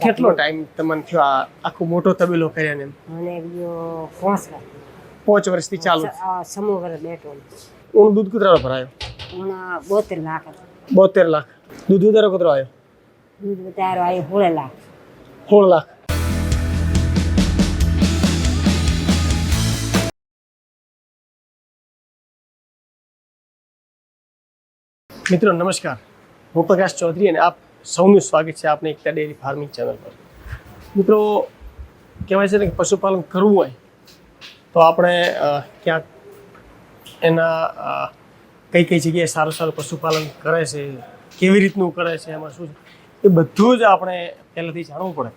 કેટલો ટાઈમ તમને થયો આ આખો મોટો તબેલો કર્યા ને મને બીજો પાંચ વર્ષ. પાંચ વર્ષથી ચાલુ. સમૂહ વર્ષ બેઠો ઊણ દૂધ કુતરાનો ભરાયો? હમણાં બોતેર લાખ. બોતેર લાખ. દૂધ ઉધારો કુતરો આવ્યો? દૂધ વધારો આવ્યો સોળ લાખ. સોળ લાખ. મિત્રો નમસ્કાર. હું પ્રકાશ ચૌધરી અને આપ સૌનું સ્વાગત છે આપણે એકતા ડેરી ફાર્મિંગ ચેનલ પર. મિત્રો, કહેવાય છે ને કે પશુપાલન કરવું હોય તો આપણે ક્યાંક એના કઈ કઈ જગ્યાએ સારું સારું પશુપાલન કરે છે, કેવી રીતનું કરે છે, એમાં શું એ બધું જ આપણે પહેલાંથી જાણવું પડે.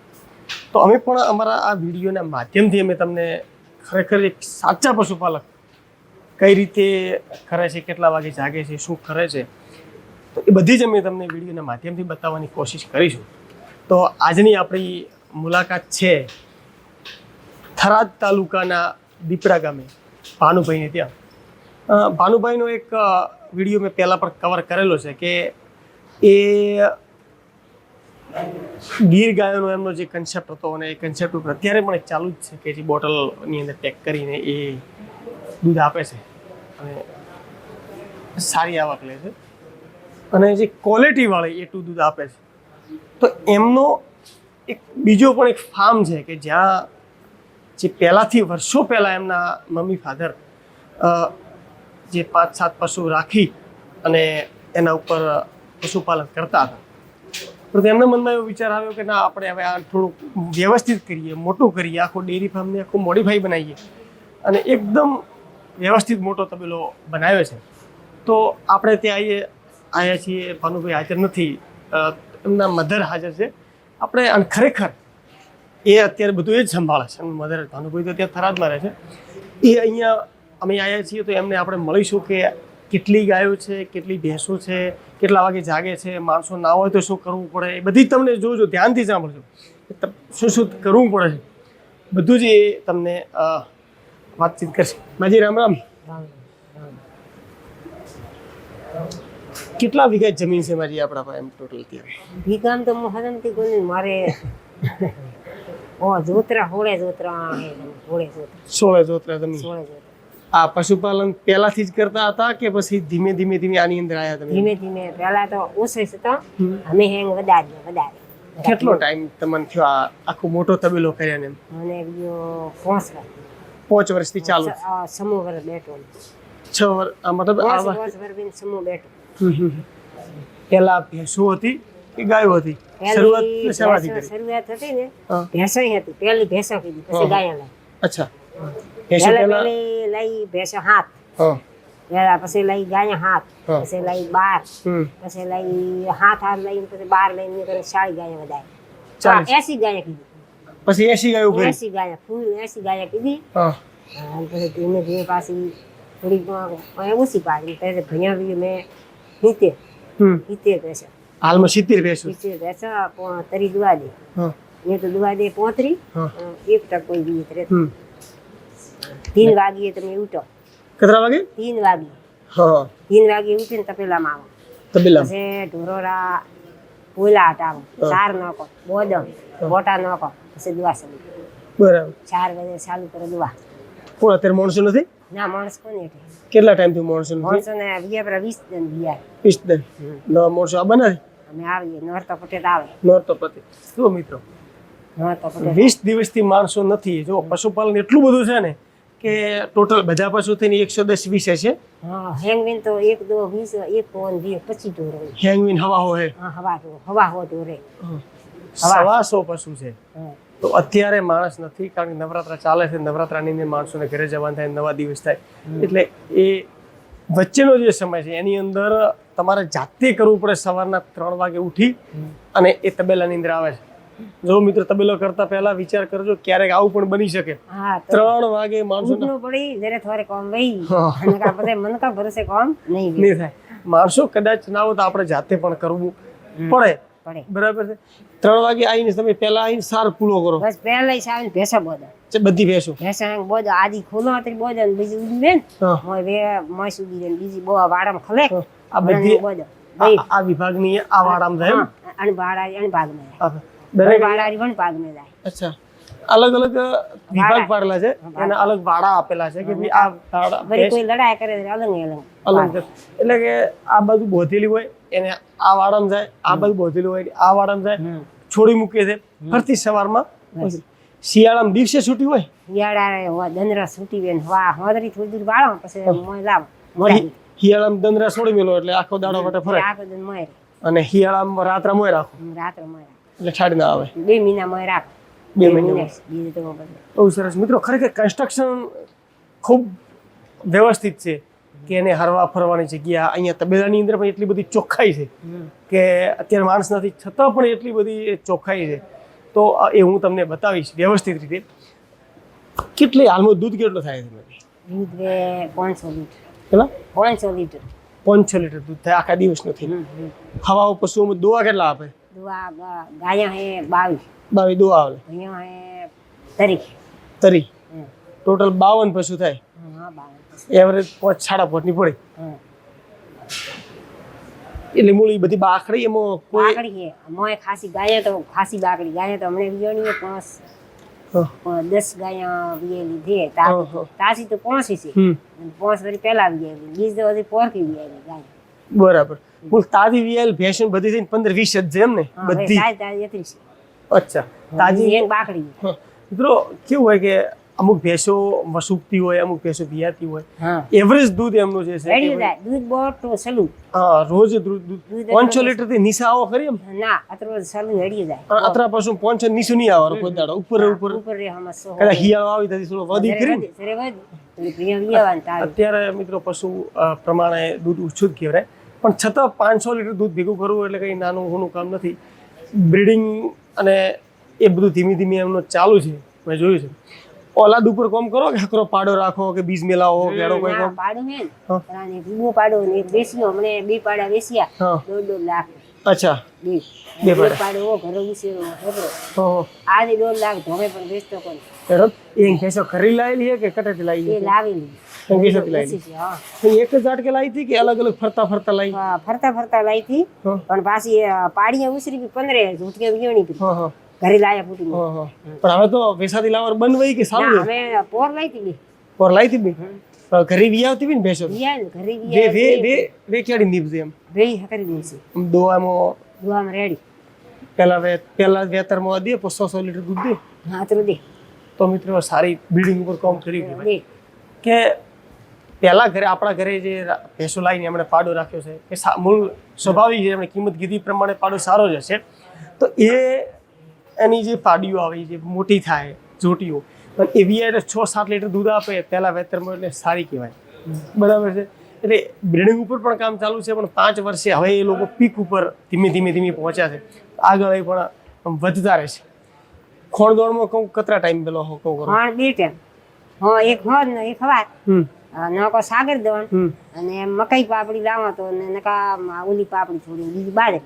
તો અમે પણ અમારા આ વિડીયોના માધ્યમથી અમે તમને ખરેખર એક સાચા પશુપાલક કઈ રીતે કરે છે, કેટલા વાગે જાગે છે, શું કરે છે તો એ બધી જ અમે તમને વિડીયોના માધ્યમથી બતાવવાની કોશિશ કરીશું. તો આજની આપણી મુલાકાત છે થરાદ તાલુકાના દીપડા ગામે. ભાનુભાઈને ત્યાં. ભાનુભાઈનો એક વીડિયો મેં પહેલાં પણ કવર કરેલો છે કે એ ગીર ગાયોનો એમનો જે કન્સેપ્ટ હતો અને એ કન્સેપ્ટ ઉપર અત્યારે પણ એક ચાલુ જ છે કે જે બોટલની અંદર પેક કરીને એ દૂધ આપે છે અને સારી આવક લે છે. અને જે ક્વોલિટીવાળી એટલું દૂધ આપે છે. તો એમનો એક બીજો પણ એક ફાર્મ છે કે જ્યાં જે પહેલાંથી વર્ષો પહેલાં એમના મમ્મી ફાધર જે પાંચ, સાત પશુ રાખી અને એના ઉપર પશુપાલન કરતા હતા. પરંતુ એમના મનમાં એવો વિચાર આવ્યો કે ના, આપણે હવે આ થોડુંક વ્યવસ્થિત કરીએ, મોટું કરીએ, આખું ડેરી ફાર્મને આખું મોડિફાઈ બનાવીએ. અને એકદમ વ્યવસ્થિત મોટો તબેલો બનાવ્યો છે. તો આપણે ત્યાં આવીએ આવ્યા છીએ, ભાનુભાઈ હાજર નથી. એમના મધર હાજર છે. આપણે અને ખરેખર એ અત્યારે બધું એ જ સંભાળે છે. મધર ભાનુભાઈ તો ત્યાં થરાદમાં રહે છે. એ અહીંયા અમે આવ્યા છીએ તો એમને આપણે મળીશું કે કેટલી ગાયો છે, કેટલી ભેંસો છે, કેટલા વાગે જાગે છે, માણસો ના હોય તો શું કરવું પડે? એ બધી તમને જોજો, ધ્યાનથી સાંભળજો. શું શું કરવું પડે છે? બધું જ એ તમને વાતચીત કરશે. માજી રામ રામ. કેટલા વીઘા જમીન છે મારી આપણા પાસે એમ ટોટલ ત્યાં વીઘા તો હું હરમતી કોઈ મારે ઓ જોતરા હોળે જોતરા હોળે જોતરા. સોળે જોતરા જમીન. સોળે જોતરા. આ પશુપાલન પહેલાથી જ કરતા હતા કે પછી ધીમે ધીમે ધીમે આની અંદર આવ્યા તમે? ધીમે ધીમે. પહેલા તો ઓછો હતો અમે હેંગ વધારે વધારે કેટલો ટાઈમ તમને થયો આ આખો મોટો તબેલો કર્યા ને? મને બીજો પાંચ વર્ષ. પાંચ વર્ષથી ચાલુ આ સમૂહ વર બેઠો. છ વર્ષ આ મતલબ આ વર્ષ સમૂહ બેઠો. હમ હમ. પહેલા ભેંસો હતી કે ગાયો હતી. શરૂઆત પહેલી શેમાંથી ભેંસો- કરી. શરૂઆત હતી ને હા. ભેંસો હતી પહેલી ભેંસો કીધી પછી હા. ગાયા લઈ. અચ્છા. ભેંસો પહેલા પહેલા પહેલી લઈ ભેંસો હાથ. હા. પહેલા પછી લઈ ગાયા હાથ હા. પછી લઈ બાર હમ. પછી લઈ હાથ હાથ લઈને પછી બાર લઈને નીકળે સાડી ગાયા વધારે ચાલીસ. હા, એસી ગાયા કીધી. પછી એસી ગાયો કરી? એસી ગાયા ફૂલ એસી ગાયા કીધી. હા. અને પછી ધીમે ધીમે પાછી થોડીક અહીંયા ઓછી પાડી ત્યારે ભણ્યા બી મેં. નીતે હમ. નીતે ભેંસો હાલમાં સિત્તેર ભેંસો નીચે ભેંસો તરી દુવા દે. ને તો દુવા દે પોતરી એક ટકો બીજી તરે હમ. તીન વાગીએ તમે ઉઠો. કેટલા વાગે? તીન વાગી. હા તીન વાગે ઉઠીને તપેલામાં આવો. તબેલા પછી ઢોરોરા પોલા હટાવો. ચાર નાખો. બોદમ બોટા નાખો. પછી દુવા કરો. બરાબર. ચાર વાગે ચાલુ કરો દુવા. કોણ અત્યારે માણસો નથી? ના માણસ કોને એટલે કેટલા ટાઈમથી માણસો મોણસો ને બીજા વીસ દિન બિયા વીસ દિન નવા મોણસો આ બનાવે? અમે આવીએ નોરતો પટેલ આવે. નોરતો પટેલ જુઓ મિત્રો? વીસ દિવસથી માણસો નથી. જો પશુપાલન એટલું બધું છે ને કે ટોટલ બધા પશુ થઈને એકસો દસ વીસ છે. હા હેંગવીન તો એક દો વીસ એક પોન વીસ પચી દોરે હેંગવીન હવા હોય. હવા હવા હો ઢોરે સવાસો પશુ છે. તો અત્યારે માણસ નથી કારણ કે નવરાત્રા ચાલે છે નવરાત્રાની અંદર માણસોને ઘરે જવાનું થાય નવા દિવસ થાય. એટલે એ વચ્ચેનો જે સમય છે એની અંદર તમારે જાતે કરવું પડે સવારના ત્રણ વાગે ઉઠી અને એ તબેલાની અંદર આવે છે. જો મિત્ર તબેલો કરતા પહેલા વિચાર કરજો ક્યારેક આવું પણ બની શકે. ત્રણ વાગે માણસો પડી જયારે થોડે કોમ વહી. અને મન કા ભરોસે કોમ નહીં નહીં થાય. માણસો કદાચ ના હોય તો આપણે જાતે પણ કરવું પડે. પડે. બરાબર છે. ત્રણ વાગે આવીને તમે પહેલા આવીને સાર પૂરો કરો. બસ પહેલા આવીને ભેંસો બોધો. છે બધી ભેંસો. ભેંસો બોધો. આદી ખુલ્લો હતી બોધો ને બીજી ઉડી બેન. મોય બે મોય સુડી દે ને બીજી બો વાડામાં ખલે. આ બધી બોધો આ વિભાગની આ વાડામાં જાય અને વાડા અને ભાગમાં આ દરેક વાડારી પણ પાગને જાય અચ્છા. અલગ અલગ વિભાગ પાડેલા છે એના અલગ ભાડા આપેલા છે કે ભાઈ આ વાડા કોઈ લડાઈ કરે અલગ અલગ અલગ. એટલે કે આ બાજુ બોધેલી હોય એને આ વાડામાં જાય આ બાજુ બોધેલું હોય આ વાડામાં જાય છોડી મૂકે છે. ફરતી સવારમાં શિયાળામાં દિવસે છૂટી હોય? શિયાળા દંદરા છૂટી હોય વાહ હોદરી થોડી દૂર વાળો પછી મોય લાવ. શિયાળામાં દંદરા છોડી મેલો એટલે આખો દાડો માટે ફરે. અને શિયાળામાં રાત્રે મોય રાખો? રાત્રે મોય એટલે છાડી ના આવે. બે મહિના મોય રાખ. બે મહિના. બહુ સરસ. મિત્રો ખરેખર કન્સ્ટ્રક્શન ખૂબ વ્યવસ્થિત છે. કે એને હરવા ફરવાની જગ્યા અહીંયા તબેલાની અંદર પણ એટલી બધી ચોખ્ખાઈ છે કે અત્યારે માણસ નથી છતાં પણ એટલી બધી ચોખ્ખાઈ છે. તો એ હું તમને બતાવીશ વ્યવસ્થિત રીતે. કેટલી હાલમાં દૂધ કેટલું થાય છે દૂધ પાંચસો લીટર. પેલા પાંચસો લીટર. પાંચ લીટર દૂધ થાય આખા દિવસનું થઈ હવા પશુઓમાં દોવા કેટલા આપે? દુઆ ગાયા હે બાવીસ. બાવી દોવા આવે. અહીંયા હે તરીક. તરી. ટોટલ બાવન પશુ થાય. હા બાવીસ એવરેજ પાંચ સાડા પાંચની પડે. એટલે મૂળી બધી બાખડી એમાં કોઈ બાકડી છે. મોય ખાસી ગાયા તો ખાસી બાકડી ગાયા તો હમણાં વિયોની પાંચ દસ ગાયા વીએ લીધી. તાજી તો પાંચી છે. પાંચ વળી પહેલા વિયેલી બીજ તો હજી પોરકી વિયેલી ગાય. બરાબર. મૂળ તાજી વીએલ ભેંસન બધી થઈને પંદર વીસ જ છે એમ ને? બધી. તાજી તાજી અચ્છા. તાજી એક બાકડી. મિત્રો કેવું હોય કે અમુક ભેંસો વસુકતી હોય અમુક ભેંસો વિયાતી હોય. એવરેજ દૂધ એમનું જે છે દૂધ બહુ સલું. હા રોજ દૂધ પાંચસો લીટરથી નીસા આવો ખરી એમ? ના અત્રો સલું હેડી જાય. અતરા પાછું પાંચસો નીસું નહીં આવવાનું કોઈ દાડો ઉપર ઉપર. ઉપર કદાચ હિયાળો આવી તેથી થોડો વધી કરી અત્યારે મિત્રો પશુ પ્રમાણે દૂધ ઓછું જ કહેવાય. પણ છતાં પાંચસો લીટર દૂધ ભેગું કરવું એટલે કંઈ નાનું હોનું કામ નથી. બ્રીડિંગ અને એ બધું ધીમે ધીમે એમનું ચાલુ છે. મેં જોયું છે. ઓલાદ ઉપર કોમ કરો કે હકરો પાડો રાખો કે બીજ મેલાવો કે એનો કોઈ કોમ? પાડો હે ને. હા. પણ આને બીબો પાડો ને બેસ્યો મને બે પાડા બેસ્યા. દોઢ દોઢ લાખ. અચ્છા. બે. બે બે પાડા. પાડો ઓ ઘરે હકરો હેબરો હા આજે દોઢ લાખ ધોમે પણ બેસતો કોણ? એડો એ કેસો ખરી લાયેલી હે કે કટેથી લાવી એ લાવેલી. છે, હા. એક જ ઝાટકે લાવી હતી કે અલગ અલગ ફરતા ફરતા લાવી હા, ફરતા ફરતા હતી. પણ પાછી પાડીએ ઉછરી બી પંદરે ઝૂટકે વિયોણી પી હા હા. ઘરે લાયા હા પણ હવે તો વેસાથી લાવવાનું બંધ વહી કે સારું હવે પોર લાવી હતી બી. પોર લાવી હતી બી ઘરે વી આવતી બી ને ભેંસો? વી ઘરે વી વિયા વે વે વે ક્યાંની નીપજે એમ? વે હકરી દઈશું આમ દોવામાં? દુઆમાં રેડી. પેલા વે પેલા વેતરમાં દે સો સો લીટર દૂધ દે? હા તો દે. તો મિત્રો સારી બિલ્ડિંગ ઉપર કામ કરી દે. કે પહેલા ઘરે આપણા ઘરે જે ભેંસો લાવીને એમણે પાડો રાખ્યો છે એ મૂળ સ્વાભાવિક છે એમણે કિંમત કીધી પ્રમાણે પાડો સારો જ હશે. તો એ એની જે પાડીઓ આવે જે મોટી થાય જોટીઓ પણ એવી એટલે છ સાત લીટર દૂધ આપે પહેલાં વેતરમાં એટલે સારી કહેવાય. બરાબર છે? એટલે બ્રિડિંગ ઉપર પણ કામ ચાલુ છે પણ પાંચ વર્ષે હવે એ લોકો પીક ઉપર ધીમે ધીમે ધીમે પહોંચ્યા છે. આગળ એ પણ વધતા રહેશે ખોણ દોડમાં કહું કતરા ટાઈમ પેલો કહું કરો? હા બે ટાઈમ હા એક હોદ ને એક હમ. નકો સાગર દોણ. અને મકાઈ પાપડી લાવો તો ને નકા ઓલી પાપડી થોડી બીજી હમ.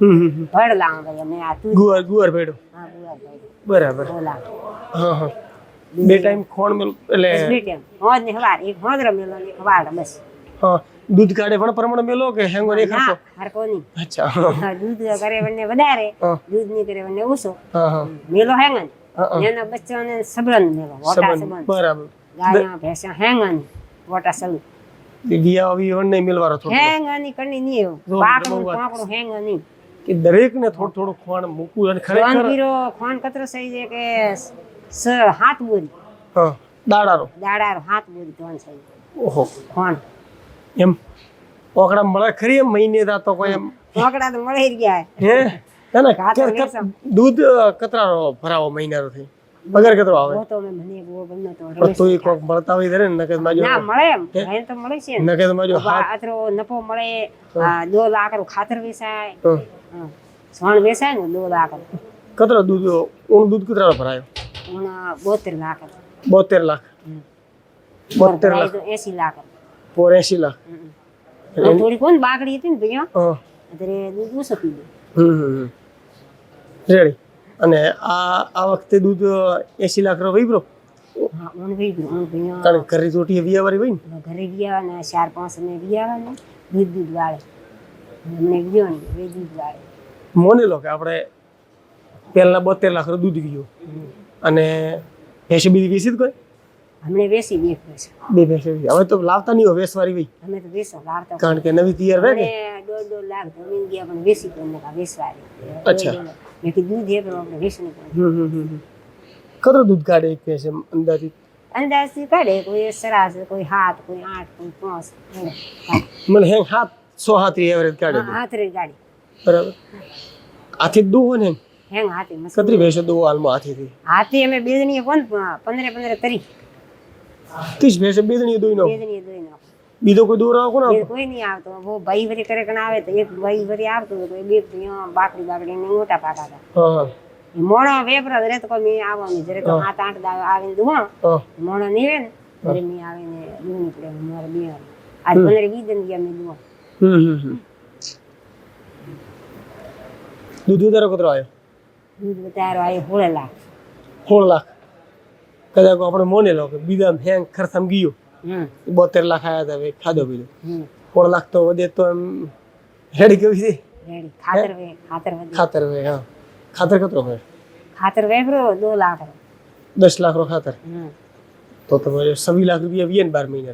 ભડ લાવ ભાઈ અમે આ તું ગુવાર ગુવાર ભેડો. હા ગુવાર ભેડો. બરાબર. બોલા હા હા. બે ટાઈમ. ખોણ મેલ એટલે બે ટાઈમ. હોજ ને હવાર એક હોજ રમેલો ને એક હવાર બસ. હા દૂધ કાઢે પણ પ્રમાણ મેલો કે હેંગો ને ખાતો હરકો નહીં અચ્છા. હા દૂધ કરે વને વધારે દૂધની કરે વને ઓછો. હા હા. મેલો હેંગન. એના બચ્ચાને સબરન મેલો વોટા સબરન બરાબર. ગાયા ભેંસા હેંગન વોટા સલુ તે વિયા વિયા ને મેલવારો થોડો. હેંગની કણી ની પાકડું પાકડું હેંગ નહીં. કે દરેક ને થોડું થોડું ખોણ મૂકવું અને ખરેખર ખોણ કતરો સહી છે કે હાથ બોરી હા. દાડારો. દાડારો હાથ બોરી ધોન સહી ઓહો. ખોણ એમ? ઓકડા મળે ખરી એમ મહિને દા તો કોઈ એમ? ઓકડા તો મળી ગયા. હે? ને. દૂધ અ, કતરાનો ભરાવો મહિનાનો થઈ વગર કતરો આવે. તો મેં મને બહુ ગમે તો રમેશ. કોક મળતા હોય ને નકદ માજો ના મળે એમ. તો મળે છે ને માં જો હાથ નફો મળે આ દો લાખ ખાતર વેચાય. સોણ વેચાય ને દો લાખ કતરો દૂધ ઊણ દૂધ કતરાનો ભરાયો? ઊણ બોતેર લાખ બોતેર લાખ? બોતેર લાખ. એસી લાખ પોર એસી લાખ. થોડી કોણ બાકડી હતી ને ભૈયા અત્યારે દૂધ ઓછું પી ગયું. હમ. રેડી. અને આ આ વખતે દૂધ એસી લાખ નો વહીબ્રો ઘરે ચોટી વિયાવારી હોય ને? ઘરે ગયા ને ચાર પાંચ ને વિયાવાના. દૂધ દૂધ વાળે. મોને લો કે આપણે પહેલા બોતેર લાખ દૂધ ગયું અને ભેંસો બીજી વેચી જ કોઈ? હમણે વેસી બે ભેંસ બે ભેંસ. હવે તો લાવતા નહીં વેસવારી ભાઈ. અમે તો વેસા લાવતા કારણ કે નવી તૈયાર રહે ને દોઢ દોઢ લાખ જમીન ગયા પણ વેસી પણ નકા વેસવારી અચ્છા. મેં કીધું દૂધ એ પણ આપણે વેસી નહીં. કેટલું દૂધ કાઢે એક ભેંસ અંદાજિત? અંદાજથી કાઢે કોઈ સરાસ કોઈ હાથ કોઈ આઠ કોઈ પાંચ મને હેંગ હાથ સો હાથરી એવરેજ કાઢે હાથરી હાથ ગાડી બરાબર? હાથી દુવો ને હેંગ હાથી કતરી ભેંસો દુવો હાલમાં હાથીથી? હાથી અમે બેદનીએ કોણ? પંદરે પંદરે તરી. તીસ ભેંસો બેદણી દોઈ નાખો. બેદનીએ દોઈ નાખો. બીજો કોઈ દોર આવો ને કોઈ નહીં આવતો. બહુ ભાઈ ભરી કરે કણ આવે તો એક ભાઈ ભરી આવતું તો બે બાકડી બાકડી ને મોટા પાકા હતા મોણો વેપરો રે તો કોઈ આવવાની. જરે તો સાત આઠ દાવ આવીને દુવા મોણો નીવે ને ત્યારે મેં આવીને દૂધ નીકળે મારે બે. વાર. આજ પંદર વીસ દિન ગયા મેં દુવા દૂધ વધારો કતરો આવ્યો દૂધ વધારો આવ્યો હોળે લાખ. સોળ લાખ. કદાચ આપણે મોને લો કે બીજા હેંગ ખરથમ ગયો. બોતેર લાખ આવ્યા હતા હવે ખાધો પીધો. સોળ લાખ તો વધે તો એમ રેડી કેવી છે? ખાતર વે ખાતર ખાતર હોય હા. ખાતર કતરો હોય? ખાતર વેફરો દો લાખ દસ લાખ નો ખાતર. તો તમારે સવી લાખ રૂપિયા વીએ ને બાર મહિને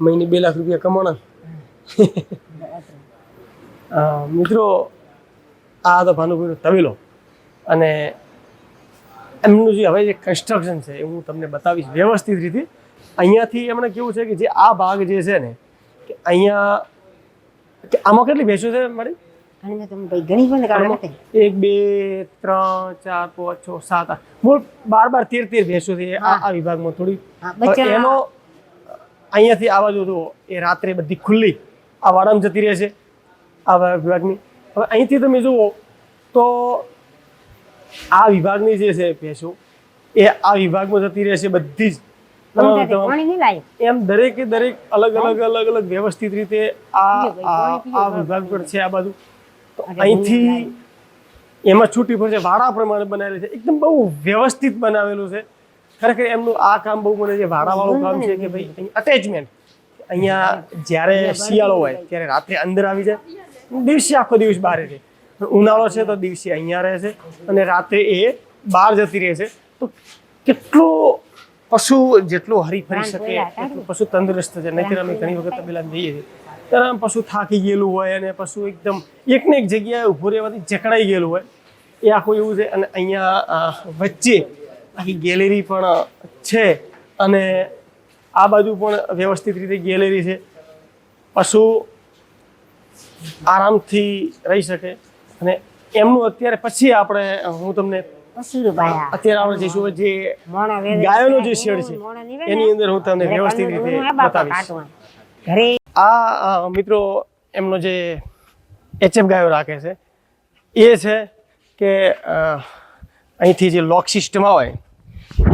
મહિને બે લાખ રૂપિયા કમાણા મિત્રો આ તો ભાનુભાઈનો તવેલો અને એમનું જે હવે જે કન્સ્ટ્રક્શન છે એ હું તમને બતાવીશ વ્યવસ્થિત રીતે. અહીંયાથી એમણે કેવું છે કે જે આ ભાગ જે છે ને કે અહીંયા કે આમાં કેટલી ભેંસો છે મારી? એક બે ત્રણ ચાર પાંચ છ સાત આઠ. મૂળ બાર બાર તેર તેર ભેંસો છે આ આ વિભાગમાં થોડી. એનો અહીંયાથી આવા જો એ રાત્રે બધી ખુલ્લી. આ વાડામાં જતી રહે છે આ વિભાગની. હવે અહીંથી તમે જુઓ તો આ વિભાગની જે છે ભેંસો એ આ વિભાગમાં જતી રહેશે બધી જ. એમ દરેકે દરેક અલગ અલગ અલગ અલગ વ્યવસ્થિત રીતે આ આ. વિભાગ પર છે આ બાજુ. તો અહીંથી એમાં છૂટી પડશે વાડા પ્રમાણે બનાવેલી છે એકદમ બહુ વ્યવસ્થિત બનાવેલું છે. ખરેખર એમનું આ કામ બહુ મને જે વાડાવાળું કામ છે કે ભાઈ અટેચમેન્ટ અહીંયા જ્યારે શિયાળો હોય ત્યારે રાત્રે અંદર આવી જાય. દિવસે આખો દિવસ બહાર છે. ઉનાળો છે તો દિવસે અહીંયા રહે છે અને રાત્રે એ બહાર જતી રહે છે. તો કેટલો પશુ જેટલું હરી ફરી શકે એટલું પશુ તંદુરસ્ત છે. નહીંતર અમે ઘણી વખત પેલા જઈએ છીએ. ત્યારે પશુ થાકી ગયેલું હોય અને પશુ એકદમ એકને એક જગ્યાએ ઊભું રહેવાથી જકડાઈ ગયેલું હોય. એ આખું એવું છે અને અહીંયા વચ્ચે આખી ગેલેરી પણ છે અને આ બાજુ પણ વ્યવસ્થિત રીતે ગેલેરી છે. પશુ આરામથી રહી શકે. અને એમનું અત્યારે પછી આપણે હું તમને અત્યારે આપણે જઈશું. જે શું જે ગાયોનો જે શેડ છે એની અંદર હું તમને વ્યવસ્થિત રીતે બતાવીશ. આ મિત્રો એમનો જે એચએફ ગાયો રાખે છે એ છે કે અહીંથી જે લોક સિસ્ટમ આવે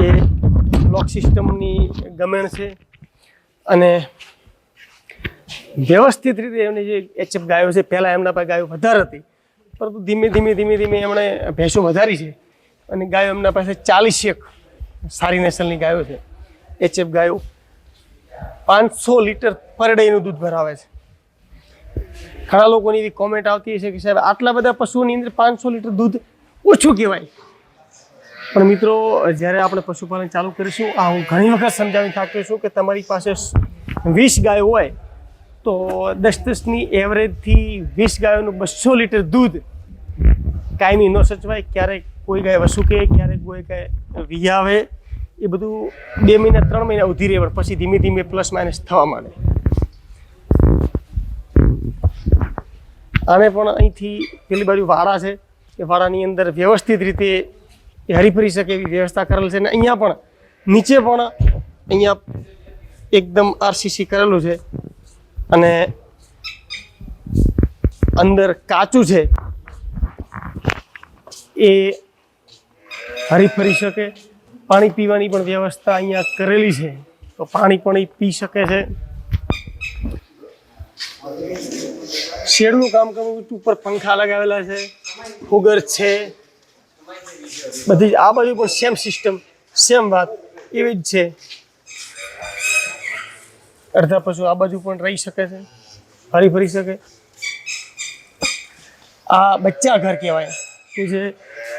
એ લોક સિસ્ટમની ગમેણ છે. અને વ્યવસ્થિત રીતે એમની જે એચએફ ગાયો છે, પહેલાં એમના પાસે ગાયો વધારે હતી. પરંતુ ધીમે ધીમે ધીમે ધીમે એમણે ભેંસો વધારી છે અને ગાયો એમના પાસે ચાલીસ એક સારી નસલની ગાયો છે. એચએફ ગાયો પાંચસો લીટર પર ડેનું દૂધ ભરાવે છે. ઘણા લોકોની એવી કોમેન્ટ આવતી હશે કે સાહેબ, આટલા બધા પશુઓની અંદર પાંચસો લીટર દૂધ ઓછું કહેવાય. પણ મિત્રો, જ્યારે આપણે પશુપાલન ચાલુ કરીશું, આ હું ઘણી વખત સમજાવી થાક્યો છું કે તમારી પાસે વીસ ગાયો હોય, તો દસ દસની એવરેજથી વીસ ગાયોનું બસો લીટર દૂધ કાયમી ન સચવાય, ક્યારેક કોઈ ગાય વસુકે, ક્યારેક કોઈ ગાય વિયાવે એ બધું બે મહિના, ત્રણ મહિના ઉધી રહે, પણ પછી ધીમે ધીમે પ્લસ માઇનસ થવા માંડે. આને પણ અહીંથી પેલી બાજુ વાડા છે, એ વાડાની અંદર વ્યવસ્થિત રીતે એ હરીફરી શકે એવી વ્યવસ્થા કરેલ છે. અને અહીંયા પણ, નીચે પણ અહીંયા એકદમ આરસીસી કરેલું છે. અને અંદર કાચું છે. એ હરીફરી શકે. પાણી પીવાની પણ વ્યવસ્થા અહીંયા કરેલી છે. તો પાણી પણ એ પી શકે છે. શેડનું કામ કરવું ઉપર પંખા લગાવેલા છે. ફુગર છે. બધી આ બાજુ પણ સેમ સિસ્ટમ સેમ વાત, એવી જ છે. અડધા પશુ આ બાજુ પણ રહી શકે છે, ફરી ફરી શકે. આ બચ્ચા ઘર કહેવાય, કે જે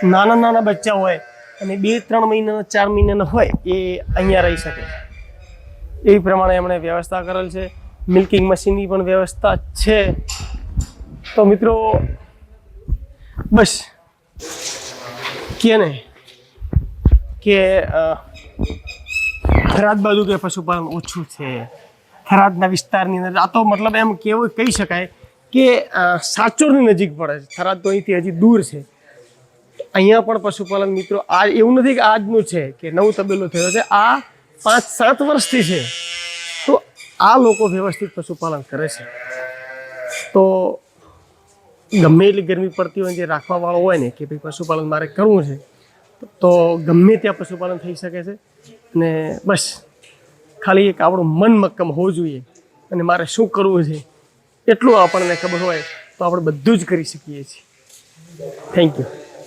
નાના નાના બચ્ચા હોય અને બે, ત્રણ મહિનાના, ચાર મહિનાના હોય, એ અહીંયા રહી શકે. એ પ્રમાણે એમણે વ્યવસ્થા કરેલ છે. મિલ્કિંગ મશીનની પણ વ્યવસ્થા છે. તો મિત્રો, બસ. કે ને કે થરાદ બાજુ કે પશુપાલન ઓછું છે. થરાદના વિસ્તારની અંદર, આ તો મતલબ એમ કેવું કહી શકાય કે સાચોરની નજીક પડે છે. થરાદ તો અહીંથી હજી દૂર છે. અહીંયા પણ પશુપાલન મિત્રો, આ એવું નથી કે આજનું છે કે નવું તબેલો થયો છે. આ પાંચ સાત વર્ષથી છે. તો આ લોકો વ્યવસ્થિત પશુપાલન કરે છે. તો ગમે એટલી ગરમી પડતી હોય જે રાખવા વાળો હોય ને કે ભાઈ પશુપાલન મારે કરવું છે, તો ગમે ત્યાં પશુપાલન થઈ શકે છે. અને બસ, ખાલી એક આપણું મન મક્કમ હોવું જોઈએ અને મારે શું કરવું છે એટલું આપણને ખબર હોય તો આપણે બધું જ કરી શકીએ છીએ. Thank you